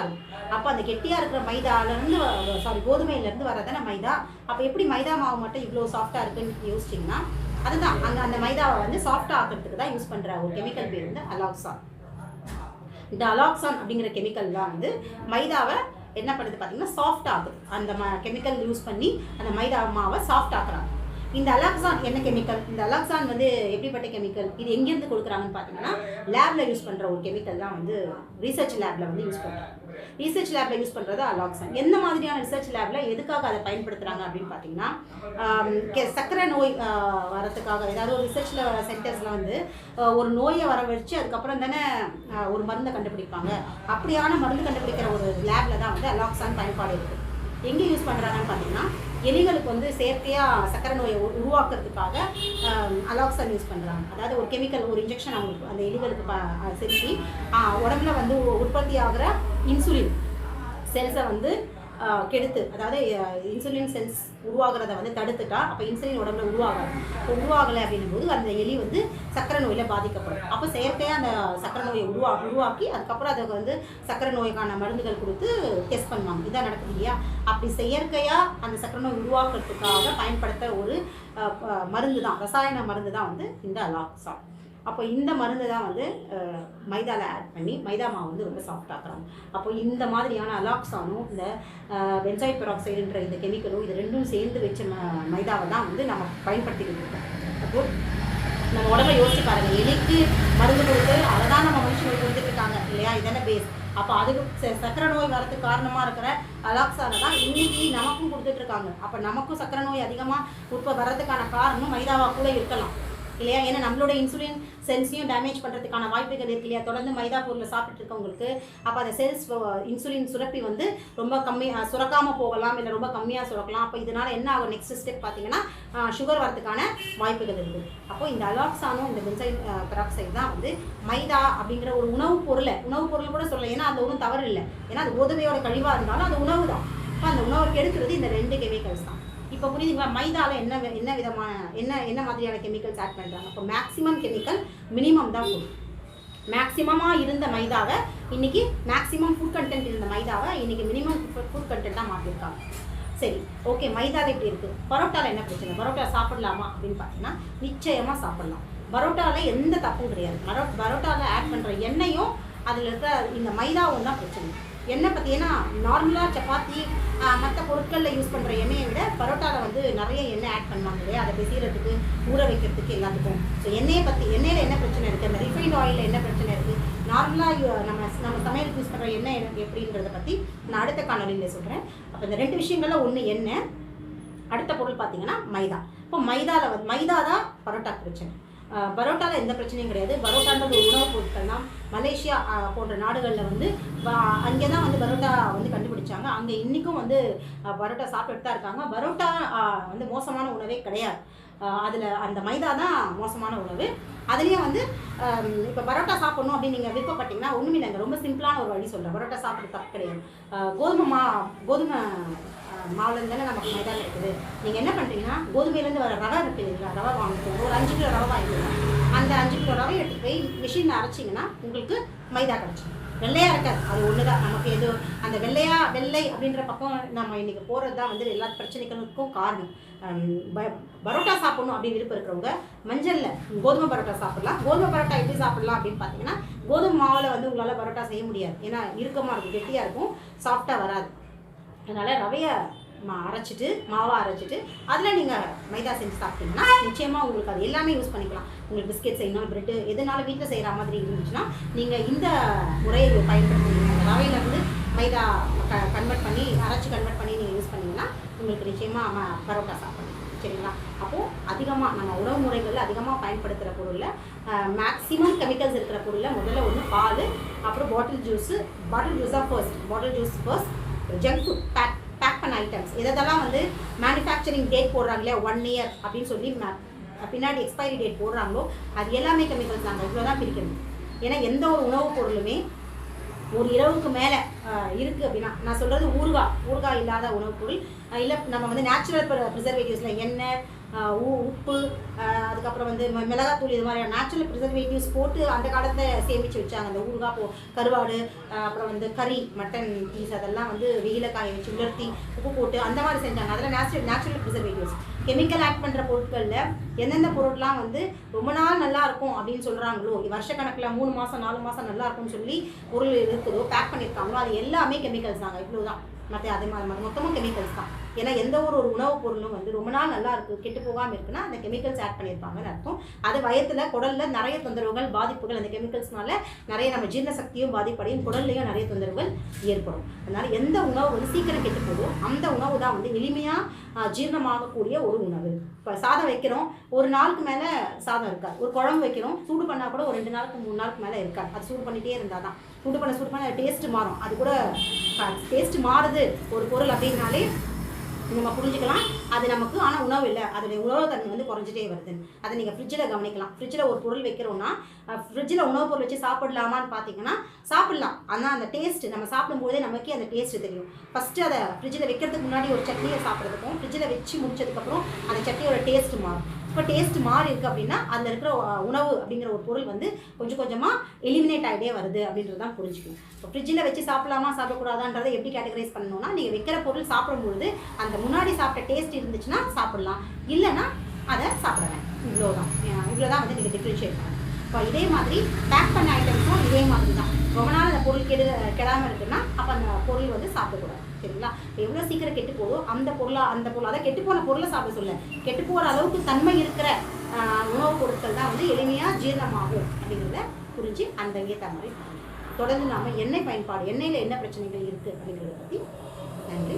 இருக்கும் அப்போ அந்த கெட்டியாக இருக்கிற மைதாலேருந்து சாரி கோதுமையிலேருந்து வரதானே மைதா? அப்போ எப்படி மைதா மாவு மட்டும் இவ்வளோ சாஃப்டாக இருக்குன்னு யோசிச்சிங்கன்னா அதுதான். அந்த அந்த மைதாவை வந்து சாஃப்டாக ஆக்கிறதுக்கு தான் யூஸ் பண்ணுற ஒரு கெமிக்கல் பேர் வந்து அலாக்சான் இந்த அலாக்சான் அப்படிங்கிற கெமிக்கல் தான் வந்து மைதாவை என்ன பண்ணுது பார்த்தீங்கன்னா சாஃப்ட் ஆகுது அந்த ம கெமிக்கல் யூஸ் பண்ணி அந்த மைதா மாவை சாஃப்ட் ஆக்குறாங்க. இந்த அலாக்சான் என்ன கெமிக்கல் இந்த அலாக்சான் வந்து எப்படிப்பட்ட கெமிக்கல் இது எங்கேருந்து கொடுக்குறாங்கன்னு பார்த்தீங்கன்னா லேபில் யூஸ் பண்ணுற ஒரு கெமிக்கல் தான் வந்து ரீசர்ச் லேபில் வந்து யூஸ் பண்ணுறாங்க ரீசர்ச் லேபில் யூஸ் பண்ணுறது அலாக்சான் எந்த மாதிரியான ரிசர்ச் லேபில் எதுக்காக அதை பயன்படுத்துகிறாங்க அப்படின்னு பார்த்தீங்கன்னா சக்கரை சர்க்கரை நோய் வரத்துக்காக ஏதாவது ஒரு ரிசர்ச்சில் சென்டர்ஸில் வந்து ஒரு நோயை வர வச்சு அதுக்கப்புறம் தானே ஒரு மருந்தை கண்டுபிடிப்பாங்க. அப்படியான மருந்து கண்டுபிடிக்கிற ஒரு லேபில் தான் வந்து அலாக்சான் பயன்பாடு இருக்குது எங்கே யூஸ் பண்ணுறாங்கன்னு பார்த்தீங்கன்னா எலிகளுக்கு வந்து செயற்கையாக சக்கரை நோயை உ- உருவாக்குறதுக்காக அலாக்சன் யூஸ் பண்ணுறாங்க அதாவது ஒரு கெமிக்கல் ஒரு இன்ஜெக்ஷன் அவங்களுக்கு அந்த எலிகளுக்கு ப செலுத்தி உடம்புல வந்து உ- உற்பத்தி ஆகிற இன்சுலின் செல்ஸை வந்து கெடுத்து அதாவது இன்சுலின் செல்ஸ் உருவாகிறத வந்து தடுத்துட்டா அப்போ இன்சுலின் உடம்புல உருவாகாது. இப்போ உருவாகலை அப்படின்னும் போது அந்த எலி வந்து சக்கரை நோயில் பாதிக்கப்படும். அப்போ செயற்கையாக அந்த சக்கரை நோயை உருவா உருவாக்கி அதுக்கப்புறம் அதுக்கு வந்து சக்கரை நோய்க்கான மருந்துகள் கொடுத்து டெஸ்ட் பண்ணுவாங்க. இதான் நடக்குது இல்லையா? அப்படி செயற்கையாக அந்த சக்கரை நோய் உருவாக்குறதுக்காக பயன்படுத்த ஒரு மருந்து தான் ரசாயன மருந்து தான் வந்து இந்த அலாக்சான் அப்போ இந்த மருந்து தான் வந்து மைதாவில் ஆட் பண்ணி மைதா மாவு வந்து ரொம்ப சாஃப்டாக்குறாங்க அப்போ இந்த மாதிரியான அலாக்ஸானும் இந்த பென்சாய் பெராக்சைடுன்ற இந்த கெமிக்கலும் இது ரெண்டும் சேர்ந்து வச்ச ம- மைதாவை தான் வந்து நம்ம பயன்படுத்திக்கிட்டு இருக்கோம். அப்போ நம்ம உடம்ப யோசிச்சு பாருங்க. எலிக்கு மருந்து கொடுத்து அதை தான் நம்ம மனுஷங்களுக்கு கொடுத்துட்டு இருக்காங்க. இல்லையா? இதான பேஸ் அப்போ அதுக்கு ச- சக்கரை நோய் வரதுக்கு காரணமாக இருக்கிற அலாக்சானை தான் இன்னைக்கு நமக்கும் கொடுத்துட்டு இருக்காங்க. அப்போ நமக்கும் சக்கரை நோய் அதிகமாக உற்ப வர்றதுக்கான காரணம் மைதாவாக கூட இருக்கலாம். இல்லையா? ஏன்னா நம்மளோட இன்சுலின் செல்ஸையும் டேமேஜ் பண்ணுறதுக்கான வாய்ப்புகள் இருக்கு இல்லையா? தொடர்ந்து மைதா பொருளை சாப்பிட்டு இருக்கவங்களுக்கு அப்போ அந்த செல்ஸ் இன்சுலின் சுரப்பி வந்து ரொம்ப கம்மி சுரக்காமல் போகலாம் இல்லை ரொம்ப கம்மியாக சுரக்கலாம். அப்போ இதனால் என்ன ஆகும்? நெக்ஸ்ட் ஸ்டெப் பார்த்தீங்கன்னா சுகர் வரதுக்கான வாய்ப்புகள் இருக்குது அப்போ இந்த அலாக்ஸானும் இந்த பென்சைல் பெராக்சைடு தான் வந்து மைதா அப்படிங்கிற ஒரு உணவுப் பொருளை உணவுப் பொருள் கூட சொல்லலாம். ஏன்னா அது ஒன்றும் தவறு இல்லை. ஏன்னா அது கோதுமையோட கழிவாக இருந்தாலும் அது உணவு தான் அப்போ அந்த உணவை கெடுக்கிறது இந்த ரெண்டு கெமிக்கல்ஸ் தான். இப்போ புரியுதுங்களா மைதாவில் என்ன என்ன விதமான என்ன என்ன மாதிரியான கெமிக்கல்ஸ் ஆட் பண்ணுறாங்க இப்போ மேக்ஸிமம் கெமிக்கல் மினிமம் தான் ஃபுட் மேக்ஸிமமாக இருந்த மைதாவை இன்னைக்கு மேக்ஸிமம் ஃபுட் கண்டென்ட் இருந்த மைதாவை இன்னைக்கு மினிமம் ஃபுட் கண்டென்ட்டாக மாற்றிருக்காங்க சரி ஓகே மைதாவில் இப்படி இருக்குது பரோட்டாவில் என்ன பிரச்சனை? பரோட்டா சாப்பிடலாமா அப்படின்னு பார்த்தீங்கன்னா நிச்சயமாக சாப்பிடலாம். பரோட்டாவில் எந்த தப்பும் கிடையாது. பரோ பரோட்டாவில் ஆட் பண்ணுற எண்ணெயும் அதில் இருக்கிற இந்த மைதாவும் தான் பிரச்சனை. எண்ணெய் பார்த்தீங்கன்னா நார்மலாக சப்பாத்தி மற்ற பொருட்களில் யூஸ் பண்ணுற எண்ணெயை விட பரோட்டாவில் வந்து நிறைய எண்ணெய் ஆட் பண்ணுவாங்க இல்லையா? அதை பிசைகிறதுக்கு ஊற வைக்கிறதுக்கு எல்லாத்துக்கும். ஸோ எண்ணெயை பற்றி எண்ணெயில் என்ன பிரச்சனை இருக்குது அந்த ரிஃபைண்ட் ஆயிலில் என்ன பிரச்சனை இருக்குது நார்மலாக நம்ம நம்ம சமையலுக்கு யூஸ் பண்ணுற எண்ணெய் எனக்கு எப்படின்றத பற்றி நான் அடுத்த காணொலியில் சொல்கிறேன் அப்போ இந்த ரெண்டு விஷயங்களில் ஒன்று எண்ணெய் அடுத்த பொருள் பார்த்தீங்கன்னா மைதா. இப்போ மைதாவில் வந்து மைதா தான் பரோட்டா பிரச்சனை. பரோட்டாவில் பரோட்டால எந்த பிரச்சனையும் கிடையாது. பரோட்டான்றது ஒரு உணவுப் பொருட்கள் தான். மலேசியா போன்ற நாடுகளில் வந்து அங்கே தான் வந்து பரோட்டா வந்து கண்டுபிடிச்சாங்க. அங்கே இன்றைக்கும் வந்து பரோட்டா சாப்பிட்டுட்டு தான் இருக்காங்க. பரோட்டா அஹ், வந்து மோசமான உணவே கிடையாது. அதில் அந்த மைதா தான் மோசமான உணவு. அதுலேயும் வந்து இப்போ பரோட்டா சாப்பிடணும் அப்படின்னு நீங்கள் விருப்பப்பட்டீங்கன்னா ஒன்றுமே இல்லைங்க. ரொம்ப சிம்பிளான ஒரு வழி சொல்கிறேன் பரோட்டா சாப்பிட்றது தப்பு கிடையாது. கோதுமை மா கோதுமை மாவுலேருந்து தானே நமக்கு மைதா இருக்குது நீங்கள் என்ன பண்ணுறீங்கன்னா கோதுமையிலேருந்து வர ரவை இருக்குது இல்லைங்களா? ரவை வாங்கிக்கோங்க. ஒரு அஞ்சு கிலோ ரவை வாங்கிக்கோங்க. அந்த அஞ்சு கிலோ ரவை எடுத்து போய் மிஷினில் அரைச்சிங்கன்னா உங்களுக்கு மைதா கிடச்சிடும் வெள்ளையா இருக்காது. அது ஒன்று தான் நமக்கு எது அந்த வெள்ளையா வெள்ளை அப்படின்ற பக்கம் நம்ம இன்னைக்கு போகிறது தான் வந்து எல்லா பிரச்சனைகளுக்கும் காரணம். ப- பரோட்டா சாப்பிடணும் அப்படின்னு விருப்பம் இருக்கிறவங்க மஞ்சள்ல கோதுமை பரோட்டா சாப்பிடலாம். கோதுமை பரோட்டா எப்படி சாப்பிடலாம் அப்படின்னு பார்த்தீங்கன்னா கோதுமை மாவில் வந்து உங்களால் பரோட்டா செய்ய முடியாது. ஏன்னா இறுக்கமாக இருக்கும் கெட்டியாக இருக்கும் சாஃப்டாக வராது. அதனால் ரவையை மா அரைச்சிட்டு மாவாக அரைச்சிட்டு அதில் நீங்கள் மைதா செஞ்சு சாப்பிட்டீங்கன்னா நிச்சயமாக உங்களுக்கு அது எல்லாமே யூஸ் பண்ணிக்கலாம். உங்களுக்கு பிஸ்கெட் செய்யணும் பிரெட்டு எதனால வீட்டில் செய்கிற மாதிரி இருந்துச்சுன்னா நீங்கள் இந்த முறையை பயன்படுத்துவீங்க ரவையில் ரவையிலேருந்து மைதா க கன்வெர்ட் பண்ணி அரைச்சி கன்வெர்ட் பண்ணி நீங்கள் யூஸ் பண்ணிங்கன்னா உங்களுக்கு நிச்சயமாக ம பரோட்டா சாப்பிடணும் சரிங்களா? அப்போது அதிகமாக நம்ம உணவு முறைகளில் அதிகமாக பயன்படுத்துகிற பொருளில் மேக்ஸிமம் கெமிக்கல்ஸ் இருக்கிற பொருளில் முதல்ல ஒன்று பால் அப்புறம் bottle juice bottle ஜூஸாக first bottle juice first junk food pack பண்ண ஐட்டம்ஸ் இதெல்லாம் வந்து மேனுஃபேக்சரிங் டேட் போடுறாங்க இல்லையா? ஒன் இயர் அப்படின்னு சொல்லி பின்னாடி எக்ஸ்பைரி டேட் போடுறாங்களோ அது எல்லாமே கெமிக்கல்ஸ் நாங்கள் இவ்வளோ தான் பிரிக்கணும் ஏன்னா எந்த ஒரு உணவுப் பொருளுமே ஒரு இரவுக்கு மேலே இருக்குது அப்படின்னா நான் சொல்கிறது ஊறுகாய். ஊறுகாய் இல்லாத உணவுப் பொருள். இல்லை நம்ம வந்து நேச்சுரல் ப்ரிசர்வேட்டிவ்ஸில் எண்ணெய் உப்பு அதுக்கப்புறம் வந்து மிளகாத்தூள் இது மாதிரியான நேச்சுரல் ப்ரிசர்வேட்டிவ்ஸ் போட்டு அந்த காலத்தில் சேமித்து வச்சாங்க. அந்த ஊறுகாய் போ கருவாடு அப்புறம் வந்து கறி மட்டன் பீஸ் அதெல்லாம் வந்து வெயில காய வச்சு உலர்த்தி உப்பு போட்டு அந்த மாதிரி செஞ்சாங்க. அதில் natural natural preservatives chemical add பண்ணுற பொருட்களில் எந்தெந்த பொருட்லாம் வந்து ரொம்ப நாள் நல்லா இருக்கும் அப்படின்னு சொல்கிறாங்களோ வருஷக்கணக்கில் மூணு மாதம் நாலு மாதம் நல்லா இருக்கும்னு சொல்லி பொருள் இருக்குதோ பேக் பண்ணியிருக்காங்களோ அது எல்லாமே கெமிக்கல்ஸ் தாங்க. இவ்வளோ தான் மற்ற அதே மாதிரி மொத்தமும் கெமிக்கல்ஸ் தான். ஏன்னா எந்த ஒரு ஒரு உணவுப் பொருளும் வந்து ரொம்ப நாள் நல்லா இருக்குது கெட்டு போகாமல் இருக்குன்னா அந்த கெமிக்கல்ஸ் ஆட் பண்ணியிருப்பாங்கன்னு அர்த்தம். அது வயத்தில் குடலில் நிறைய தொந்தரவுகள் பாதிப்புகள் அந்த கெமிக்கல்ஸ்னால நிறைய நம்ம ஜீரண சக்தியும் பாதிப்படையும் குடல்லையும் நிறைய தொந்தரவுகள் ஏற்படும். அதனால் எந்த உணவு வந்து சீக்கிரம் கெட்டு போதோ அந்த உணவு தான் வந்து எளிமையாக ஜீரணமாகக்கூடிய ஒரு உணவு. இப்போ சாதம் வைக்கிறோம் ஒரு நாளுக்கு மேலே சாதம் இருக்காது. ஒரு குழம்பு வைக்கிறோம் சூடு பண்ணால் கூட ஒரு ரெண்டு நாளுக்கு மூணு நாளுக்கு மேலே இருக்காது. அது சூடு பண்ணிகிட்டே இருந்தால் தான் சுடு பண்ண சூடு பண்ண டேஸ்ட் மாறும். அது கூட டேஸ்ட் மாறுது ஒரு பொருள் அப்படின்னாலே நம்ம புரிஞ்சுக்கலாம். அது நமக்கு ஆனால் உணவு இல்லை. அதோடைய உணவு தன்மை வந்து குறைஞ்சிட்டே வருது. அதை நீங்கள் ஃப்ரிட்ஜில் கவனிக்கலாம். ஃப்ரிட்ஜில் ஒரு பொருள் வைக்கிறோம்னா ஃப்ரிட்ஜில் உணவுப் பொருள் வச்சு சாப்பிடலாமான்னு பார்த்தீங்கன்னா சாப்பிடலாம். ஆனால் அந்த டேஸ்ட் நம்ம சாப்பிடும்போதே நமக்கே அந்த டேஸ்ட் தெரியும். ஃபஸ்ட்டு அதை ஃப்ரிட்ஜில் வைக்கிறதுக்கு முன்னாடி ஒரு சட்னியை சாப்பிட்றதுக்கும் ஃப்ரிட்ஜில் வச்சு முடிச்சதுக்கப்புறம் அந்த சட்னியோட டேஸ்ட் மாறும். இப்போ டேஸ்ட் மாறி இருக்குது அப்படின்னா அதில் இருக்கிற உணவு அப்படிங்கிற ஒரு பொருள் வந்து கொஞ்சம் கொஞ்சமாக எலிமினேட் ஆகிட்டே வருது அப்படின்றது தான் புரிஞ்சுக்கணும். இப்போ ஃப்ரிட்ஜில் வச்சு சாப்பிடலாமா சாப்பிடக்கூடாதான்றதை எப்படி கேட்டகரைஸ் பண்ணணும்னா நீங்கள் வைக்கிற பொருள் சாப்பிடும்பொழுது அந்த முன்னாடி சாப்பிட்ட டேஸ்ட் இருந்துச்சுன்னா சாப்பிடலாம். இல்லைன்னா அதை சாப்பிடலாம் இவ்வளோதான் இவ்வளோதான் வந்து நீங்கள் டிஃப்ரென்ஷியேட் பண்ணணும். இப்போ இதே மாதிரி பேக் பண்ண ஐட்டம்ஸும் இதே மாதிரி தான். ரொம்ப நாள் அந்த பொருள் கெடு கெடாமல் இருக்குன்னா அப்போ அந்த பொருள் வந்து சாப்பிடக்கூடாது. சரிங்களா? எவ்வளோ சீக்கிரம் கெட்டு போதோ அந்த பொருளாக அந்த பொருள். அதான் கெட்டு போன பொருளை சாப்பிட சொல்ல கெட்டு போகிற அளவுக்கு தன்மை இருக்கிற உணவுப் பொருட்கள் தான் வந்து எளிமையாக ஜீரணமாகும் அப்படிங்கிறத புரிஞ்சு அந்த ஏற்ற மாதிரி தொடர்ந்து நாம எண்ணெய் பயன்பாடு எண்ணெயில் என்ன பிரச்சனைகள் இருக்குது அப்படிங்கிறத பற்றி நன்றி.